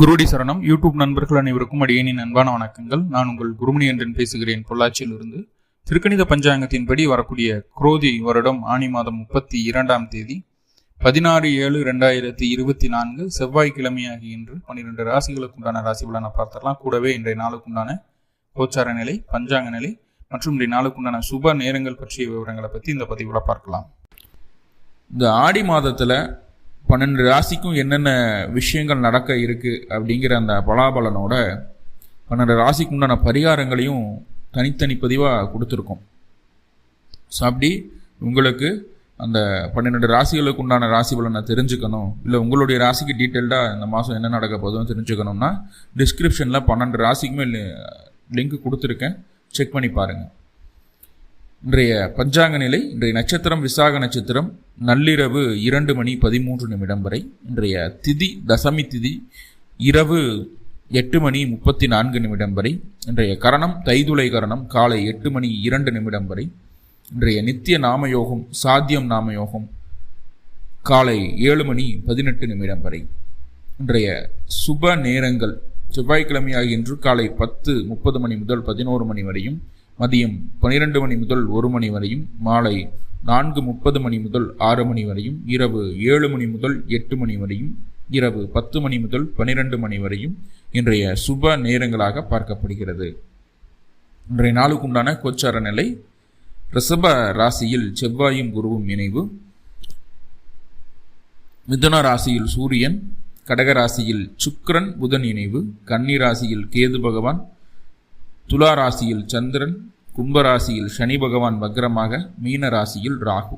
குருடி சரணம். யூடியூப் நண்பர்கள் அனைவருக்கும் அடியேனின் அன்பான வணக்கங்கள். நான் உங்கள் குருமணி என்றன் பேசுகிறேன் பொள்ளாச்சியிலிருந்து. திருக்கணித பஞ்சாங்கத்தின்படி வரக்கூடிய குரோதி வருடம் ஆனி மாதம் முப்பத்தி இரண்டாம் தேதி பதினாறு ஏழு ரெண்டாயிரத்தி இருபத்தி நான்கு செவ்வாய்க்கிழமையாகி இன்று பன்னிரெண்டு ராசிகளுக்கு உண்டான ராசி பலனை பார்த்தரலாம் கூடவே இன்றைய நாளுக்குண்டான கோச்சார நிலை பஞ்சாங்க நிலை மற்றும் இன்றைய நாளுக்குண்டான சுப நேரங்கள் பற்றிய விவரங்களை பற்றி இந்த பதிவில் பார்க்கலாம். இந்த ஆடி மாதத்தில் பன்னெண்டு ராசிக்கும் என்னென்ன விஷயங்கள் நடக்க இருக்குது அப்படிங்கிற அந்த பலாபலனோட பன்னெண்டு ராசிக்கு உண்டான பரிகாரங்களையும் தனித்தனி பதிவாக கொடுத்துருக்கோம். ஸோ அப்படி உங்களுக்கு அந்த பன்னிரெண்டு ராசிகளுக்கு உண்டான ராசி பலனை தெரிஞ்சுக்கணும். இல்லை உங்களுடைய ராசிக்கு டீட்டெயில்டாக இந்த மாதம் என்ன நடக்க போதுன்னு தெரிஞ்சுக்கணும்னா டிஸ்கிரிப்ஷனில் பன்னெண்டு ராசிக்குமே லிங்க் கொடுத்துருக்கேன். செக் பண்ணி பாருங்கள் இன்றைய பஞ்சாங்க நிலை இன்றைய நட்சத்திரம் விசாக நட்சத்திரம் நள்ளிரவு இரண்டு மணி பதிமூன்று நிமிடம் வரை இன்றைய திதி தசமி திதி இரவு எட்டு மணி முப்பத்தி நான்கு நிமிடம் வரை இன்றைய கரணம் தைதுளை கரணம் காலை எட்டு மணி இரண்டு நிமிடம் வரை இன்றைய நித்திய நாமயோகம் சாத்தியம் நாமயோகம் காலை ஏழு மணி பதினெட்டு நிமிடம் வரை. இன்றைய சுப நேரங்கள் செவ்வாய்க்கிழமையாக இன்று காலை பத்து முப்பது மணி முதல் பதினோரு மணி வரையும் மதியம் பனிரெண்டு மணி முதல் ஒரு மணி வரையும் மாலை நான்கு முப்பது மணி முதல் ஆறு மணி வரையும் இரவு ஏழு மணி முதல் எட்டு மணி வரையும் இரவு பத்து மணி முதல் பனிரெண்டு மணி வரையும் இன்றைய சுப நேரங்களாக பார்க்கப்படுகிறது. இன்றைய நாளுக்குண்டான கோச்சார நிலை ரிஷப ராசியில் செவ்வாயும் குருவும் இணைவு. மிதுன ராசியில் சூரியன் கடக ராசியில் புதன் இணைவு. கன்னி ராசியில் கேது பகவான் துலா ராசியில் சந்திரன் கும்பராசியில் சனி பகவான் வக்ரமாக மீன ராசியில் ராகு.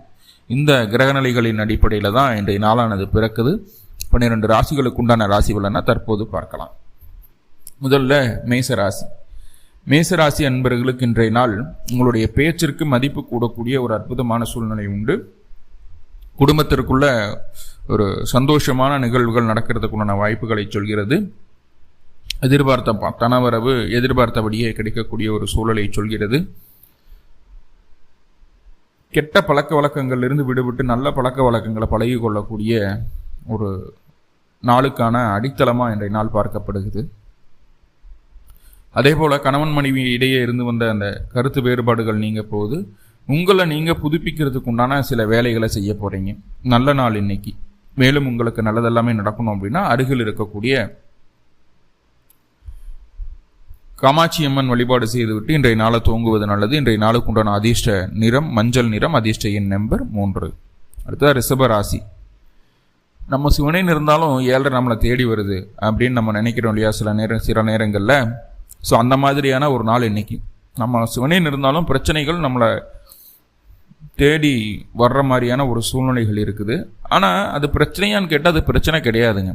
இந்த கிரகநிலைகளின் அடிப்படையில் தான் இன்றைய நாளானது பிறக்குது. பன்னிரெண்டு ராசிகளுக்கு உண்டான ராசி பலனை தற்போது பார்க்கலாம். முதல்ல மேச ராசி மேச ராசி அன்பர்களுக்கு இன்றைய நாள் உங்களுடைய பேச்சிற்கு மதிப்பு கூடக்கூடிய ஒரு அற்புதமான சூழ்நிலை உண்டு. குடும்பத்திற்குள்ள ஒரு சந்தோஷமான நிகழ்வுகள் நடக்கிறதுக்குண்டான வாய்ப்புகளை சொல்கிறது. எதிர்பார்த்த ப- தனவரவு எதிர்பார்த்தபடியே கிடைக்கக்கூடிய ஒரு சூழலை சொல்கிறது. கெட்ட பழக்க வழக்கங்களிலிருந்து விடுபட்டு நல்ல பழக்க வழக்கங்களை பழகி கொள்ளக்கூடிய ஒரு நாளுக்கான அடித்தளமாக இன்றைய நாள் பார்க்கப்படுகிறது. அதே போல் கணவன் மனைவி இடையே இருந்து வந்த அந்த கருத்து வேறுபாடுகள் நீங்கள் போகுது உங்களை நீங்கள் புதுப்பிக்கிறதுக்கு உண்டான சில வேலைகளை செய்ய போகிறீங்க நல்ல நாள் இன்னைக்கு. மேலும் உங்களுக்கு நல்லதெல்லாமே நடக்கணும் அப்படின்னா அருகில் இருக்கக்கூடிய காமாட்சி அம்மன் வழிபாடு செய்துவிட்டு இன்றைய நாளை துவங்குவது நல்லது. இன்றைய நாளுக்கு உண்டான அதிர்ஷ்ட நிறம் மஞ்சள் நிறம் அதிர்ஷ்ட எண் நம்பர் மூன்று. அடுத்தது ரிஷப ராசி. நம்ம சிவனேன் இருந்தாலும் ஏழரை நம்மளை தேடி வருது அப்படின்னு நம்ம நினைக்கிறோம் இல்லையா சில நேரம் சில நேரங்களில். ஸோ அந்த மாதிரியான ஒரு நாள் இன்னைக்கு. நம்ம சிவனேன் இருந்தாலும் பிரச்சனைகள் நம்மளை தேடி வர்ற மாதிரியான ஒரு சூழ்நிலைகள் இருக்குது. ஆனால் அது பிரச்சனையான்னு கேட்டால் அது பிரச்சனை கிடையாதுங்க.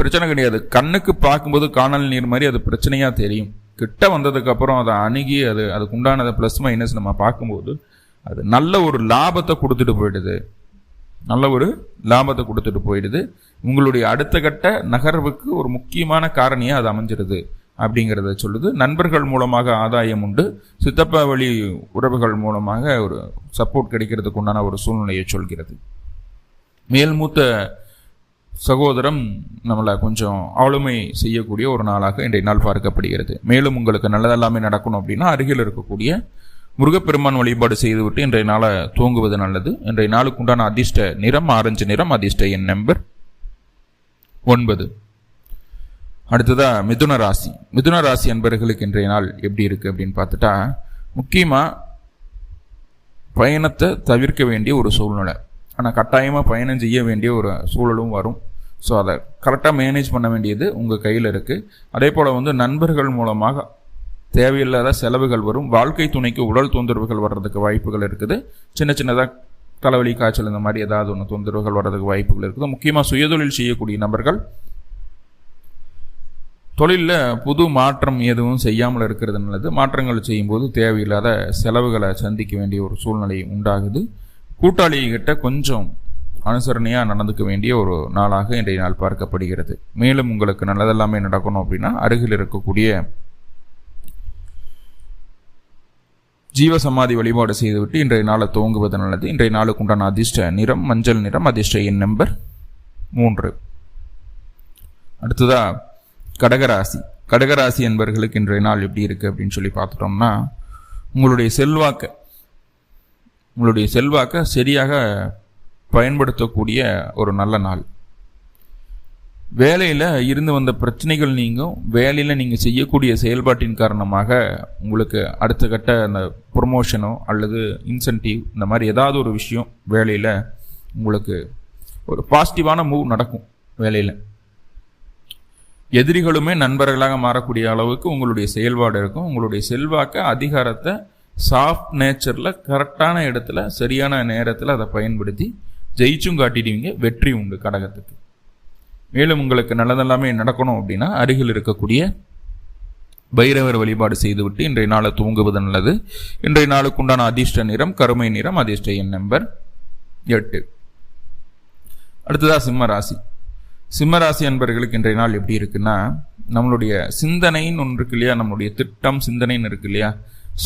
பிரச்சனை கிடையாது. கண்ணுக்கு பார்க்கும்போது காணல் நீர் மாதிரி அது பிரச்சனையாக தெரியும். கிட்ட வந்ததுக்கப்புறம் அதை அணுகி அது அதுக்கு உண்டானதை ப்ளஸ் மைனஸ் நம்ம பார்க்கும்போது அது நல்ல ஒரு லாபத்தை கொடுத்துட்டு போயிடுது. நல்ல ஒரு லாபத்தை கொடுத்துட்டு போயிடுது. உங்களுடைய அடுத்த கட்ட நகர்வுக்கு ஒரு முக்கியமான காரணியாக அது அமைஞ்சிருது அப்படிங்கிறத சொல்லுது. நண்பர்கள் மூலமாக ஆதாயம் உண்டு. சித்தப்பா வழி உறவுகள் மூலமாக ஒரு சப்போர்ட் கிடைக்கிறதுக்கு உண்டான ஒரு சூழ்நிலையை சொல்கிறது. மேல்மூத்த சகோதரம் நம்மளை கொஞ்சம் ஆளுமை செய்யக்கூடிய ஒரு நாளாக இன்றைய நாள் பார்க்கப்படுகிறது. மேலும் உங்களுக்கு நல்லதெல்லாமே நடக்கணும் அப்படின்னா அருகில் இருக்கக்கூடிய முருகப்பெருமான் வழிபாடு செய்துவிட்டு இன்றைய நாளை தூங்குவது நல்லது. இன்றைய நாளுக்கு உண்டான அதிர்ஷ்ட நிறம் ஆரஞ்சு நிறம் அதிர்ஷ்ட எண் நம்பர் ஒன்பது. அடுத்ததாக மிதுன ராசி. மிதுன ராசி அன்பர்களுக்கு இன்றைய நாள் எப்படி இருக்குது அப்படின்னு பார்த்துட்டா முக்கியமாக பயணத்தை தவிர்க்க வேண்டிய ஒரு சூழ்நிலை. ஆனால் கட்டாயமாக பயணம் செய்ய வேண்டிய ஒரு சூழலும் வரும். ஸோ அதை கரெக்டாக மேனேஜ் பண்ண வேண்டியது உங்கள் கையில் இருக்குது அதே போல் வந்து நண்பர்கள் மூலமாக தேவையில்லாத செலவுகள் வரும். வாழ்க்கை துணைக்கு உடல் தொந்தரவுகள் வர்றதுக்கு வாய்ப்புகள் இருக்குது. சின்ன சின்னதாக தலைவலி காய்ச்சல் இந்த மாதிரி ஏதாவது ஒன்று தொந்தரவுகள் வர்றதுக்கு வாய்ப்புகள் இருக்குது. முக்கியமாக சுயதொழில் செய்யக்கூடிய நபர்கள் தொழிலில் புது மாற்றம் எதுவும் செய்யாமல் இருக்கிறது நல்லது. மாற்றங்கள் செய்யும்போது தேவையில்லாத செலவுகளை சந்திக்க வேண்டிய ஒரு சூழ்நிலை உண்டாகுது. கூட்டாளிகிட்ட கொஞ்சம் அனுசரணையாக நடந்துக்க வேண்டிய ஒரு நாளாக இன்றைய நாள் பார்க்கப்படுகிறது. மேலும் உங்களுக்கு நல்லதெல்லாமே நடக்கணும் அப்படின்னா அருகில் இருக்கக்கூடிய ஜீவசமாதி வழிபாடு செய்துவிட்டு இன்றைய நாளை துவங்குவது நல்லது. இன்றைய நாளுக்கு உண்டான அதிர்ஷ்ட நிறம் மஞ்சள் நிறம் அதிர்ஷ்ட எண் நம்பர் மூன்று. அடுத்ததா கடகராசி. கடகராசி என்பவர்களுக்கு இன்றைய நாள் எப்படி இருக்குது அப்படின்னு சொல்லி பார்த்துட்டோம்னா உங்களுடைய செல்வாக்க உங்களுடைய செல்வாக்க சரியாக பயன்படுத்தக்கூடிய ஒரு நல்ல நாள். வேலையில் இருந்து வந்த பிரச்சனைகள் நீங்கும் வேலையில் நீங்கள் செய்யக்கூடிய செயல்பாட்டின் காரணமாக உங்களுக்கு அடுத்த கட்ட அந்த ப்ரொமோஷனோ அல்லது இன்சென்டிவ் இந்த மாதிரி ஏதாவது ஒரு விஷயம் வேலையில் உங்களுக்கு ஒரு பாசிட்டிவான மூவ் நடக்கும் வேலையில். எதிரிகளுமே நண்பர்களாக மாறக்கூடிய அளவுக்கு உங்களுடைய செயல்பாடு இருக்கும். உங்களுடைய செல்வாக்க அதிகாரத்தை சாஃப்ட் நேச்சரில் கரெக்டான இடத்துல சரியான நேரத்தில் அதை பயன்படுத்தி ஜெயிச்சும் காட்டிடுவீங்க வெற்றி உண்டு கடகத்துக்கு. மேலும் உங்களுக்கு நல்லதெல்லாமே நடக்கணும் அப்படின்னா அருகில் இருக்கக்கூடிய பைரவர் வழிபாடு செய்துவிட்டு இன்றைய நாளை தூங்குவது நல்லது. இன்றைய நாளுக்கு உண்டான அதிர்ஷ்ட நிறம் கருமை நிறம் அதிர்ஷ்ட எண் நம்பர் எட்டு. அடுத்ததா சிம்ம ராசி. சிம்ம ராசி அன்பர்களுக்கு இன்றைய நாள் எப்படி இருக்குன்னா நம்மளுடைய சிந்தனைன்னு ஒன்று இருக்கு இல்லையா? நம்மளுடைய திட்டம் சிந்தனைன்னு இருக்கு இல்லையா?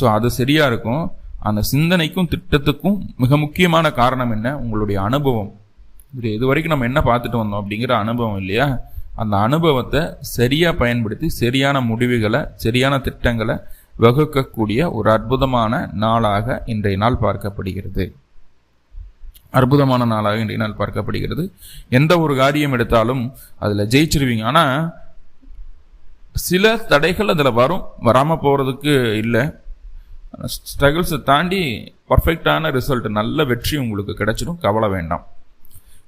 ஸோ அது சரியா இருக்கும். அந்த சிந்தனைக்கும் திட்டத்துக்கும் மிக முக்கியமான காரணம் என்ன? உங்களுடைய அனுபவம். இது இது வரைக்கும் நம்ம என்ன பார்த்துட்டு வந்தோம் அப்படிங்கிற அனுபவம் இல்லையா? அந்த அனுபவத்தை சரியாக பயன்படுத்தி சரியான முடிவுகளை சரியான திட்டங்களை வகுக்கக்கூடிய ஒரு அற்புதமான நாளாக இன்றைய நாள் பார்க்கப்படுகிறது. அற்புதமான நாளாக இன்றைய நாள் பார்க்கப்படுகிறது. எந்த ஒரு காரியம் எடுத்தாலும் அதில் ஜெயிச்சிருவீங்க. ஆனால் சில தடைகள் அதில் வரும். வராமல் போகிறதுக்கு இல்லை. ஸ்ட்ரகிள்ஸை தாண்டி பர்ஃபெக்டான ரிசல்ட் நல்ல வெற்றி உங்களுக்கு கிடைச்சிடும் கவலை வேண்டாம்.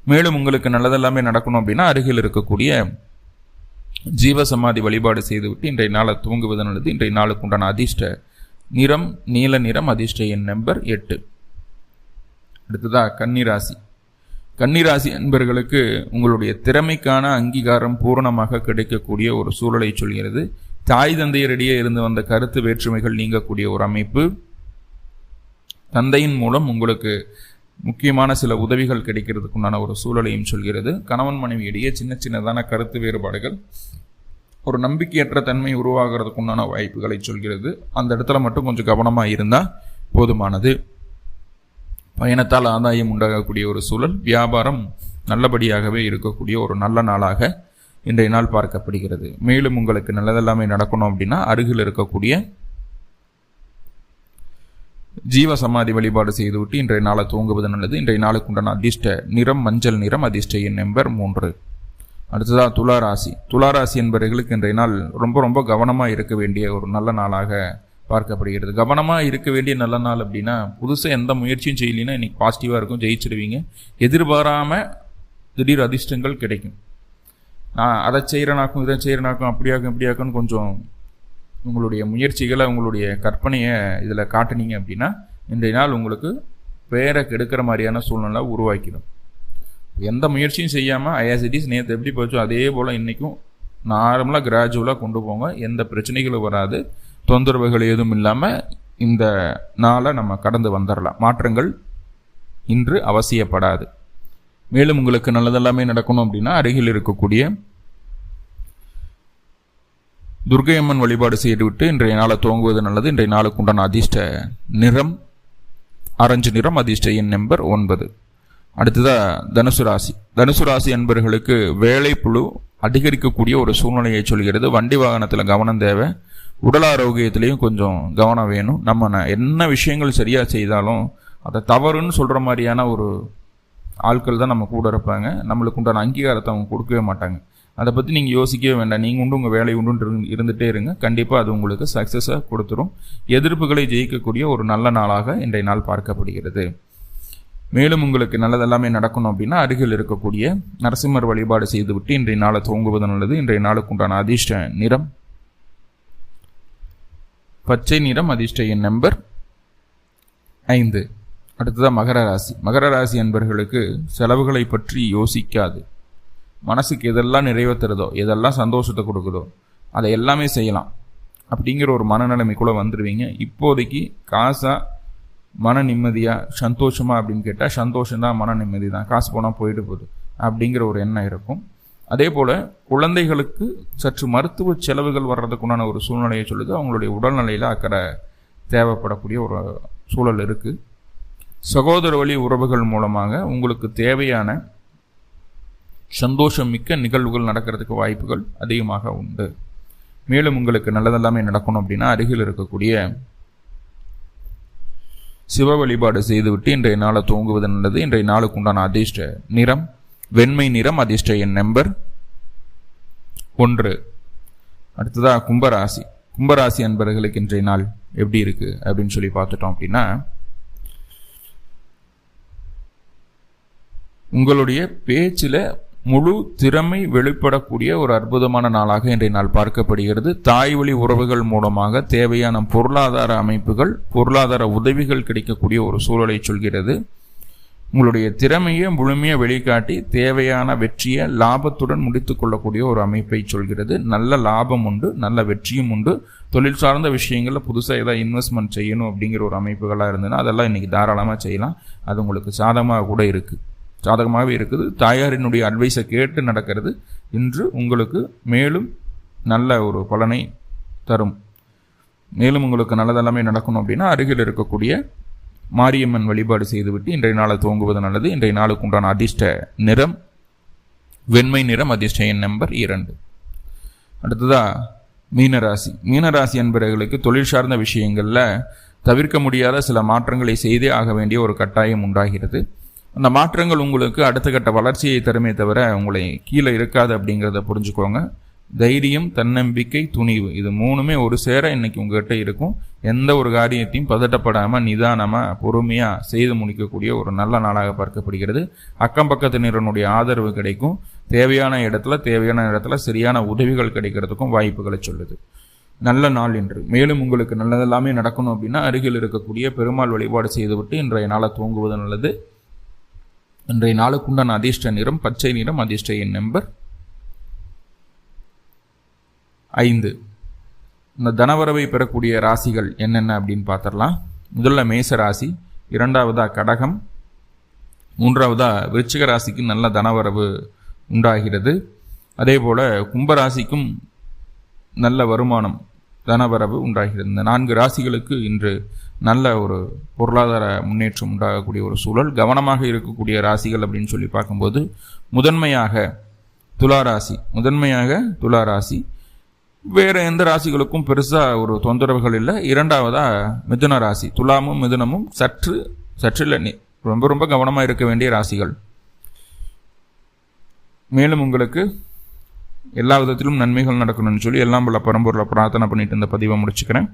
மேலும் உங்களுக்கு நல்லதெல்லாமே நடக்கணும் அப்படின்னா அருகில் இருக்கக்கூடிய ஜீவ சமாதி வழிபாடு செய்துவிட்டு இன்றைய நாளை தூங்குவது நல்லது இன்றைய நாளுக்கு உண்டான அதிர்ஷ்ட நிறம் நீல நிறம் அதிர்ஷ்ட எண் நம்பர் எட்டு. அடுத்ததாக கன்னிராசி. கன்னிராசி என்பர்களுக்கு உங்களுடைய திறமைக்கான அங்கீகாரம் பூரணமாக கிடைக்கக்கூடிய ஒரு சூழலை சொல்கிறது. தாய் தந்தையரிடையே இருந்து வந்த கருத்து வேற்றுமைகள் நீங்கக்கூடிய ஒரு அமைப்பு. தந்தையின் மூலம் உங்களுக்கு முக்கியமான சில உதவிகள் கிடைக்கிறதுக்குண்டான ஒரு சூழலையும் சொல்கிறது. கணவன் மனைவி இடையே சின்ன சின்னதான கருத்து வேறுபாடுகள் ஒரு நம்பிக்கையற்ற தன்மை உருவாகிறதுக்குண்டான வாய்ப்புகளை சொல்கிறது. அந்த இடத்துல மட்டும் கொஞ்சம் கவனமாக இருந்தால் போதுமானது. பயணத்தால் ஆதாயம் உண்டாகக்கூடிய ஒரு சூழல் வியாபாரம் நல்லபடியாகவே இருக்கக்கூடிய ஒரு நல்ல நாளாக இன்றைய நாள் பார்க்கப்படுகிறது. மேலும் உங்களுக்கு நல்லதெல்லாமே நடக்கணும் அப்படின்னா அருகில் இருக்கக்கூடிய ஜீவ சமாதி வழிபாடு செய்துவிட்டு இன்றைய நாளை தூங்குவது நல்லது. இன்றைய நாளுக்கு உண்டான அதிர்ஷ்ட நிறம் மஞ்சள் நிறம் அதிர்ஷ்ட எண் நம்பர் மூன்று. அடுத்ததாக துளாராசி. துளாராசி என்பவர்களுக்கு இன்றைய நாள் ரொம்ப ரொம்ப கவனமாக இருக்க வேண்டிய ஒரு நல்ல நாளாக பார்க்கப்படுகிறது. கவனமாக இருக்க வேண்டிய நல்ல நாள் அப்படின்னா புதுசாக எந்த முயற்சியும் செய்யலைன்னா இன்னைக்கு பாசிட்டிவாக இருக்கும் ஜெயிச்சிருவீங்க எதிர்பாராமல் திடீர் அதிர்ஷ்டங்கள் கிடைக்கும். நான் அதை செய்கிறனாக்கும் இதை செய்கிறனாக்கும் அப்படியாக்கும் இப்படியாக்குன்னு கொஞ்சம் உங்களுடைய முயற்சிகளை உங்களுடைய கற்பனையை இதில் காட்டுனீங்க அப்படின்னா இன்றைய நாள் உங்களுக்கு பேரை கெடுக்கிற மாதிரியான சூழ்நிலை உருவாக்கிடும். எந்த முயற்சியும் செய்யாமல் ஐஆர்சிடிஸ் நேற்று எப்படி போச்சோ அதே போல் இன்றைக்கும் நார்மலாக கிராஜுவலாக கொண்டு போங்க. எந்த பிரச்சனைகளும் வராது. தொந்தரவுகள் எதுவும் இல்லாமல் இந்த நாளை நம்ம கடந்து வந்துடலாம் மாற்றங்கள் இன்று அவசியப்படாது. மேலும் உங்களுக்கு நல்லதெல்லாமே நடக்கணும் அப்படின்னா அருகில் இருக்கக்கூடிய துர்கையம்மன் வழிபாடு செய்துவிட்டு இன்றைய நாளை துவங்குவது நல்லது. இன்றைய நாளுக்கு உண்டான அதிர்ஷ்ட நிறம் ஆரஞ்சு நிறம் அதிர்ஷ்ட எண் நம்பர் ஒன்பது. அடுத்ததாக தனுசு ராசி. தனுசு ராசி என்பர்களுக்கு வேலை புழு அதிகரிக்கக்கூடிய ஒரு சூழ்நிலையை சொல்கிறது. வண்டி வாகனத்தில் கவனம் தேவை. உடல் ஆரோக்கியத்திலையும் கொஞ்சம் கவனம் வேணும். நம்ம என்ன விஷயங்கள் சரியாக செய்தாலும் அதை தவறுன்னு சொல்கிற மாதிரியான ஒரு ஆட்கள் தான் நம்ம கூட இருப்பாங்க. நம்மளுக்கு உண்டான அங்கீகாரத்தை அவங்க கொடுக்கவே மாட்டாங்க. அதை பற்றி நீங்கள் யோசிக்கவே வேண்டாம். நீங்கள் உண்டு உங்கள் வேலை உண்டு இருந்துகிட்டே இருங்க. கண்டிப்பாக அது உங்களுக்கு சக்ஸஸாக கொடுத்துரும். எதிர்ப்புகளை ஜெயிக்கக்கூடிய ஒரு நல்ல நாளாக இன்றைய நாள் பார்க்கப்படுகிறது. மேலும் உங்களுக்கு நல்லதெல்லாமே நடக்கணும் அப்படின்னா அருகில் இருக்கக்கூடிய நரசிம்மர் வழிபாடு செய்துவிட்டு இன்றைய நாளை தூங்குவது நல்லது. இன்றைய நாளுக்கு உண்டான அதிர்ஷ்ட நிறம். பச்சை நிறம் அதிர்ஷ்ட எண் நம்பர் ஐந்து. அடுத்ததாக மகர ராசி. மகர ராசி என்பர்களுக்கு செலவுகளை பற்றி யோசிக்காது. மனசுக்கு எதெல்லாம் நிறைவேற்றுறதோ எதெல்லாம் சந்தோஷத்தை கொடுக்குதோ அதை எல்லாமே செய்யலாம். அப்படிங்கிற ஒரு மனநிலைமைக்குள்ளே வந்துடுவீங்க இப்போதைக்கு காசாக மன நிம்மதியாக சந்தோஷமா அப்படின்னு கேட்டால் சந்தோஷம்தான் மன நிம்மதி தான். காசு போனால் போயிட்டு போகுது அப்படிங்கிற ஒரு எண்ணம் இருக்கும். அதே போல் குழந்தைகளுக்கு சற்று மருத்துவ செலவுகள் வர்றதுக்குண்டான ஒரு சூழ்நிலையை சொல்லுது. அவங்களுடைய உடல்நிலையில் அக்கறை தேவைப்படக்கூடிய ஒரு சூழல் இருக்குது சகோதர வழி உறவுகள் மூலமாக உங்களுக்கு தேவையான சந்தோஷம் மிக்க நிகழ்வுகள் நடக்கிறதுக்கு வாய்ப்புகள் அதிகமாக உண்டு. மேலும் உங்களுக்கு நல்லதெல்லாமே நடக்கணும் அப்படின்னா அருகில் இருக்கக்கூடிய சிவ வழிபாடு செய்துவிட்டு இன்றைய நாளை தூங்குவது நல்லது. இன்றைய நாளுக்கு உண்டான அதிர்ஷ்ட நிறம் வெண்மை நிறம் அதிர்ஷ்ட எண் நம்பர் ஒன்று. அடுத்ததாக கும்பராசி. கும்பராசி அன்பர்களுக்கு இன்றைய நாள் எப்படி இருக்குது அப்படின்னு சொல்லி பார்த்துட்டோம் அப்படின்னா உங்களுடைய பேச்சில் முழு திறமை வெளிப்படக்கூடிய ஒரு அற்புதமான நாளாக இன்றைய நாள் பார்க்கப்படுகிறது. தாய் வழி உறவுகள் மூலமாக தேவையான பொருளாதார அமைப்புகள் பொருளாதார உதவிகள் கிடைக்கக்கூடிய ஒரு சூழலை சொல்கிறது. உங்களுடைய திறமையை முழுமையாக வெளிக்காட்டி தேவையான வெற்றியை லாபத்துடன் முடித்து கொள்ளக்கூடிய ஒரு அமைப்பை சொல்கிறது. நல்ல லாபம் உண்டு நல்ல வெற்றியும் உண்டு. தொழில் சார்ந்த விஷயங்களில் புதுசாக ஏதாவது இன்வெஸ்ட்மெண்ட் செய்யணும் அப்படிங்கிற ஒரு அமைப்புகளாக இருந்ததுன்னா அதெல்லாம் இன்றைக்கி தாராளமாக செய்யலாம். அது உங்களுக்கு சாதமாக கூட இருக்குது சாதகமாகவே இருக்குது. தாயாரினுடைய அட்வைஸை கேட்டு நடக்கிறது. இன்று உங்களுக்கு மேலும் நல்ல ஒரு பலனை தரும். மேலும் உங்களுக்கு நல்லதெல்லாமே நடக்கணும் அப்படின்னா அருகில் இருக்கக்கூடிய மாரியம்மன் வழிபாடு செய்துவிட்டு இன்றைய நாளை துவங்குவது நல்லது. இன்றைய நாளுக்கு உண்டான அதிர்ஷ்ட நிறம் வெண்மை நிறம் அதிர்ஷ்ட எண் நம்பர் இரண்டு. அடுத்ததா மீனராசி. மீனராசி என்பவர்களுக்கு தொழில் சார்ந்த விஷயங்களில் தவிர்க்க முடியாத சில மாற்றங்களை செய்தே ஆக வேண்டிய ஒரு கட்டாயம் உண்டாகிறது. அந்த மாற்றங்கள் உங்களுக்கு அடுத்த கட்ட வளர்ச்சியை தருமே தவிர உங்களை கீழே இருக்காது அப்படிங்கிறத புரிஞ்சுக்கோங்க. தைரியம் தன்னம்பிக்கை துணிவு இது மூணுமே ஒரு சேர இன்னைக்கு உங்ககிட்ட இருக்கும். எந்த ஒரு காரியத்தையும் பதட்டப்படாமல் நிதானமாக பொறுமையாக செய்து முடிக்கக்கூடிய ஒரு நல்ல நாளாக பார்க்கப்படுகிறது. அக்கம் பக்கத்தினருடைய ஆதரவு கிடைக்கும். தேவையான இடத்துல தேவையான இடத்துல சரியான உதவிகள் கிடைக்கிறதுக்கும் வாய்ப்புகளை சொல்லுது. நல்ல நாள் என்று மேலும் உங்களுக்கு நல்லதெல்லாமே நடக்கணும் அப்படின்னா அருகில் இருக்கக்கூடிய பெருமாள் வழிபாடு செய்துவிட்டு இன்றைய நாளை தூங்குவது நல்லது. இன்றைய நாளுக்குண்டான அதிர்ஷ்ட நிறம் பச்சை நிறம் அதிர்ஷ்ட எண் நம்பர் ஐந்து. இந்த தனவரவை பெறக்கூடிய ராசிகள் என்னென்ன அப்படின்னு பார்த்துடலாம். முதல்ல மேச ராசி இரண்டாவதாக கடகம் மூன்றாவதாக விருச்சிக ராசிக்கு நல்ல தனவரவு உண்டாகிறது. அதே போல் கும்பராசிக்கும் நல்ல வருமானம் தனவரவு உண்டாகிறது. இந்த நான்கு ராசிகளுக்கு இன்று நல்ல ஒரு பொருளாதார முன்னேற்றம் உண்டாகக்கூடிய ஒரு சூழல் கவனமாக இருக்கக்கூடிய ராசிகள் அப்படின்னு சொல்லி பார்க்கும்போது முதன்மையாக துலா ராசி முதன்மையாக துலா ராசி. வேறு எந்த ராசிகளுக்கும் பெருசாக ஒரு தொந்தரவுகள் இல்லை. இரண்டாவதாக மிதுன ராசி. துலாமும் மிதுனமும் சற்று சற்றில் ரொம்ப ரொம்ப கவனமாக இருக்க வேண்டிய ராசிகள். மேலும் உங்களுக்கு எல்லா விதத்திலும் நன்மைகள் நடக்கணும்னு சொல்லி எல்லாம் உள்ள பரம்பூரில் பிரார்த்தனை பண்ணிட்டு இந்த பதிவை முடிச்சுக்கிறேன்.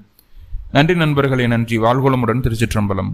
நன்றி நண்பர்களே நன்றி. வாழ்கோளமுடன் திருச்சிற்றம்பலம்.